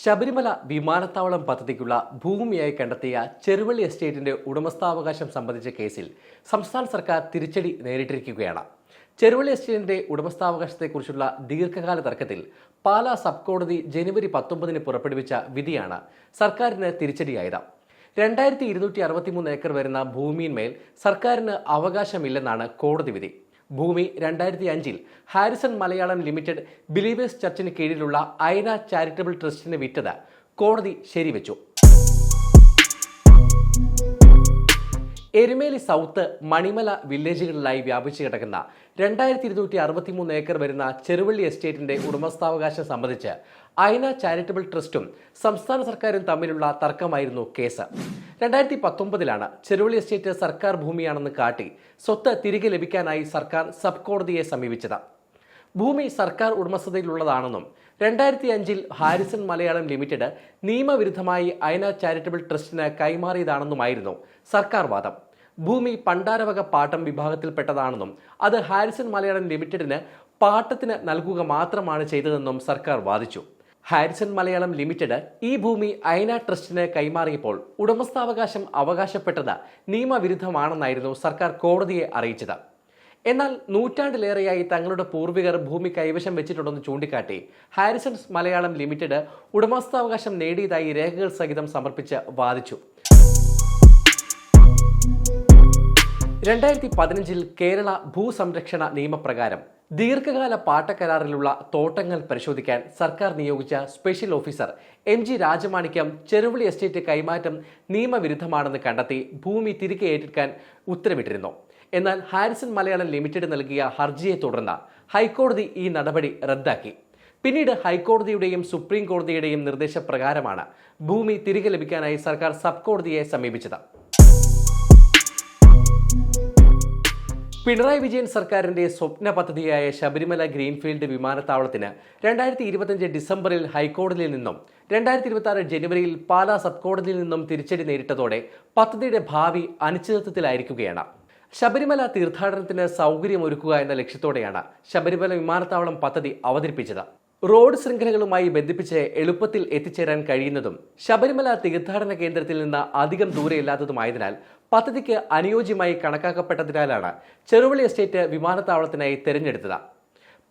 ശബരിമല വിമാനത്താവളം പദ്ധതിക്കുള്ള ഭൂമിയായി കണ്ടെത്തിയ ചെറുവള്ളി എസ്റ്റേറ്റിന്റെ ഉടമസ്ഥാവകാശം സംബന്ധിച്ച കേസിൽ സംസ്ഥാന സർക്കാർ തിരിച്ചടി നേരിട്ടിരിക്കുകയാണ്. ചെറുവള്ളി എസ്റ്റേറ്റിന്റെ ഉടമസ്ഥാവകാശത്തെക്കുറിച്ചുള്ള ദീർഘകാല തർക്കത്തിൽ പാലാ സബ് കോടതി ജനുവരി പത്തൊമ്പതിന് പുറപ്പെടുവിച്ച വിധിയാണ് സർക്കാരിന് തിരിച്ചടിയായത്. രണ്ടായിരത്തി ഇരുന്നൂറ്റി അറുപത്തിമൂന്ന് ഏക്കർ വരുന്ന ഭൂമിയിന്മേൽ സർക്കാരിന് അവകാശമില്ലെന്നാണ് കോടതി വിധി. ഭൂമി രണ്ടായിരത്തി അഞ്ചിൽ ഹാരിസൺ മലയാളം ലിമിറ്റഡ് ബിലീവേഴ്സ് ചർച്ചിന് കീഴിലുള്ള ഐന ചാരിറ്റബിൾ ട്രസ്റ്റിന് വിറ്റത്. കോടതി ശരിവെച്ചു. എരുമേലി സൗത്ത് മണിമല വില്ലേജുകളിലായി വ്യാപിച്ചു കിടക്കുന്ന രണ്ടായിരത്തി ഇരുന്നൂറ്റി അറുപത്തി മൂന്ന് ഏക്കർ വരുന്ന ചെറുവള്ളി എസ്റ്റേറ്റിന്റെ ഉടമസ്ഥാവകാശം സംബന്ധിച്ച് ഐന ചാരിറ്റബിൾ ട്രസ്റ്റും സംസ്ഥാന സർക്കാരും തമ്മിലുള്ള തർക്കമായിരുന്നു കേസ്. രണ്ടായിരത്തി പത്തൊമ്പതിലാണ് ചെറുവള്ളി എസ്റ്റേറ്റ് സർക്കാർ ഭൂമിയാണെന്ന് കാട്ടി സ്വത്ത് തിരികെ ലഭിക്കാനായി സർക്കാർ സബ് കോടതിയെ സമീപിച്ചത്. ഭൂമി സർക്കാർ ഉടമസ്ഥതയിലുള്ളതാണെന്നും രണ്ടായിരത്തി അഞ്ചിൽ ഹാരിസൺ മലയാളം ലിമിറ്റഡ് നിയമവിരുദ്ധമായി അയന ചാരിറ്റബിൾ ട്രസ്റ്റിന് കൈമാറിയതാണെന്നുമായിരുന്നു സർക്കാർ വാദം. ഭൂമി പണ്ടാരവക പാട്ടം വിഭാഗത്തിൽപ്പെട്ടതാണെന്നും അത് ഹാരിസൺ മലയാളം ലിമിറ്റഡിന് പാട്ടത്തിന് നൽകുക മാത്രമാണ് ചെയ്തതെന്നും സർക്കാർ വാദിച്ചു. ഹാരിസൺ മലയാളം ലിമിറ്റഡ് ഈ ഭൂമി അയന ട്രസ്റ്റിന് കൈമാറിയപ്പോൾ ഉടമസ്ഥാവകാശം അവകാശപ്പെട്ടത് നിയമവിരുദ്ധമാണെന്നായിരുന്നു സർക്കാർ കോടതിയെ അറിയിച്ചത്. എന്നാൽ നൂറ്റാണ്ടിലേറെയായി തങ്ങളുടെ പൂർവികർ ഭൂമി കൈവശം വെച്ചിട്ടുണ്ടെന്ന് ചൂണ്ടിക്കാട്ടി ഹാരിസൺസ് മലയാളം ലിമിറ്റഡ് ഉടമസ്ഥാവകാശം നേടിയതായി രേഖകൾ സഹിതം സമർപ്പിച്ച് വാദിച്ചു. രണ്ടായിരത്തി പതിനഞ്ചിൽ കേരള ഭൂസംരക്ഷണ നിയമപ്രകാരം ദീർഘകാല പാട്ടക്കരാറിലുള്ള തോട്ടങ്ങൾ പരിശോധിക്കാൻ സർക്കാർ നിയോഗിച്ച special officer M G Rajamanickam Cheruvally estate കൈമാറ്റം നിയമവിരുദ്ധമാണെന്ന് കണ്ടെത്തി ഭൂമി തിരികെ ഏറ്റെടുക്കാൻ ഉത്തരവിട്ടിരുന്നു. എന്നാൽ ഹാരിസൺ മലയാളം ലിമിറ്റഡ് നൽകിയ ഹർജിയെ തുടർന്ന് ഹൈക്കോടതി ഈ നടപടി റദ്ദാക്കി. പിന്നീട് ഹൈക്കോടതിയുടെയും സുപ്രീം കോടതിയുടെയും നിർദ്ദേശപ്രകാരമാണ് ഭൂമി തിരികെ ലഭിക്കാനായി സർക്കാർ സബ് കോടതിയെ സമീപിച്ചത്. പിണറായി വിജയൻ സർക്കാരിന്റെ സ്വപ്ന പദ്ധതിയായ ശബരിമല ഗ്രീൻഫീൽഡ് വിമാനത്താവളത്തിന് രണ്ടായിരത്തി ഇരുപത്തിയഞ്ച് ഡിസംബറിൽ ഹൈക്കോടതിയിൽ നിന്നും രണ്ടായിരത്തി ഇരുപത്തി ആറ് ജനുവരിയിൽ പാലാ സബ് കോടതിയിൽ നിന്നും തിരിച്ചടി നേരിട്ടതോടെ പദ്ധതിയുടെ ഭാവി അനിശ്ചിതത്വത്തിലായിരിക്കുകയാണ്. ശബരിമല തീർത്ഥാടനത്തിന് സൗകര്യമൊരുക്കുക എന്ന ലക്ഷ്യത്തോടെയാണ് ശബരിമല വിമാനത്താവളം പദ്ധതി അവതരിപ്പിച്ചത്. റോഡ് ശൃംഖലകളുമായി ബന്ധിപ്പിച്ച് എളുപ്പത്തിൽ എത്തിച്ചേരാൻ കഴിയുന്നതും ശബരിമല തീർത്ഥാടന കേന്ദ്രത്തിൽ നിന്ന് അധികം ദൂരെയില്ലാത്തതുമായതിനാൽ പദ്ധതിക്ക് അനുയോജ്യമായി കണക്കാക്കപ്പെട്ടതിനാലാണ് ചെറുവള്ളി എസ്റ്റേറ്റ് വിമാനത്താവളത്തിനായി തിരഞ്ഞെടുത്തത്.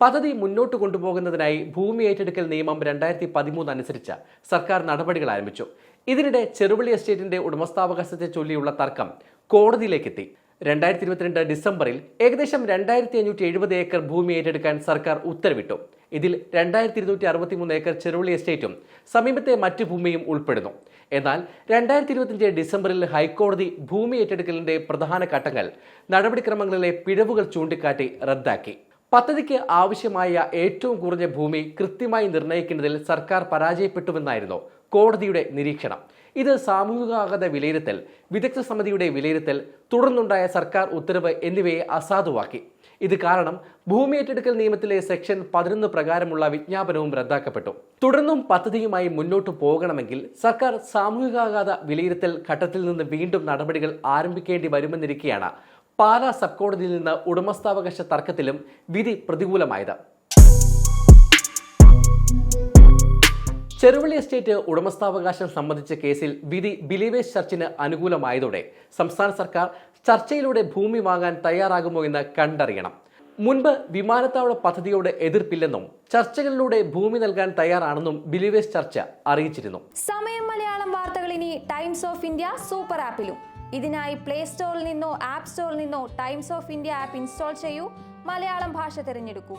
പദ്ധതി മുന്നോട്ട് കൊണ്ടുപോകുന്നതിനായി ഭൂമി ഏറ്റെടുക്കൽ നിയമം രണ്ടായിരത്തി പതിമൂന്ന് അനുസരിച്ച് സർക്കാർ നടപടികൾ ആരംഭിച്ചു. ഇതിനിടെ ചെറുവള്ളി എസ്റ്റേറ്റിന്റെ ഉടമസ്ഥാവകാശത്തെ ചൊല്ലിയുള്ള തർക്കം കോടതിയിലേക്കെത്തി. രണ്ടായിരത്തി ഇരുപത്തിരണ്ട് ഡിസംബറിൽ ഏകദേശം രണ്ടായിരത്തി അഞ്ഞൂറ്റി എഴുപത് ഏക്കർ ഭൂമി ഏറ്റെടുക്കാൻ സർക്കാർ ഉത്തരവിട്ടു. ഇതിൽ രണ്ടായിരത്തി ഇരുന്നൂറ്റി അറുപത്തി മൂന്ന് ഏക്കർ ചെറുവള്ളി എസ്റ്റേറ്റും സമീപത്തെ മറ്റു ഭൂമിയും ഉൾപ്പെടുന്നു. എന്നാൽ രണ്ടായിരത്തി ഇരുപത്തിയഞ്ച് ഡിസംബറിൽ ഹൈക്കോടതി ഭൂമി ഏറ്റെടുക്കലിന്റെ പ്രധാന ഘട്ടങ്ങൾ നടപടിക്രമങ്ങളിലെ പിഴവുകൾ ചൂണ്ടിക്കാട്ടി റദ്ദാക്കി. പദ്ധതിക്ക് ആവശ്യമായ ഏറ്റവും കുറഞ്ഞ ഭൂമി കൃത്യമായി നിർണയിക്കുന്നതിൽ സർക്കാർ പരാജയപ്പെട്ടുവെന്നായിരുന്നു കോടതിയുടെ നിരീക്ഷണം. ഇത് സാമൂഹികാഗത വിലയിരുത്തൽ വിദഗ്ധ സമിതിയുടെ വിലയിരുത്തൽ തുടർന്നുണ്ടായ സർക്കാർ ഉത്തരവ് എന്നിവയെ അസാധുവാക്കി. ഇത് കാരണം ഭൂമി ഏറ്റെടുക്കൽ നിയമത്തിലെ സെക്ഷൻ പതിനൊന്ന് പ്രകാരമുള്ള വിജ്ഞാപനവും റദ്ദാക്കപ്പെട്ടു. തുടർന്നും പദ്ധതിയുമായി മുന്നോട്ടു പോകണമെങ്കിൽ സർക്കാർ സാമൂഹികാഘാത വിലയിരുത്തൽ ഘട്ടത്തിൽ നിന്ന് വീണ്ടും നടപടികൾ ആരംഭിക്കേണ്ടി വരുമെന്നിരിക്കെയാണ് പാലാ സബ് കോടതിയിൽ നിന്ന് ഉടമസ്ഥാവകാശ തർക്കത്തിലും വിധി പ്രതികൂലമായത്. ചെറുവള്ളി എസ്റ്റേറ്റ് ഉടമസ്ഥാവകാശം സംബന്ധിച്ച കേസിൽ വിധി ബിലീവേഴ്സ് ചർച്ചിന് അനുകൂലമായതോടെ സംസ്ഥാന സർക്കാർ ചർച്ചയിലൂടെ ഭൂമി വാങ്ങാൻ തയ്യാറാകുമോ എന്ന് കണ്ടറിയണം. മുൻപ് വിമാനത്താവള പദ്ധതിയോട് എതിർപ്പില്ലെന്നും ചർച്ചകളിലൂടെ ഭൂമി നൽകാൻ തയ്യാറാണെന്നും ബിലീവേഴ്സ് ചർച്ച അറിയിച്ചിരുന്നു. സമയം മലയാളം വാർത്തകൾ ഇനി ടൈംസ് ഓഫ് ഇന്ത്യ സൂപ്പർ ആപ്പിലും. ഇതിനായി പ്ലേ സ്റ്റോറിൽ നിന്നോ ആപ്പ് സ്റ്റോറിൽ നിന്നോ Times of India app install ചെയ്യൂ. മലയാളം ഭാഷ തിരഞ്ഞെടുക്കൂ.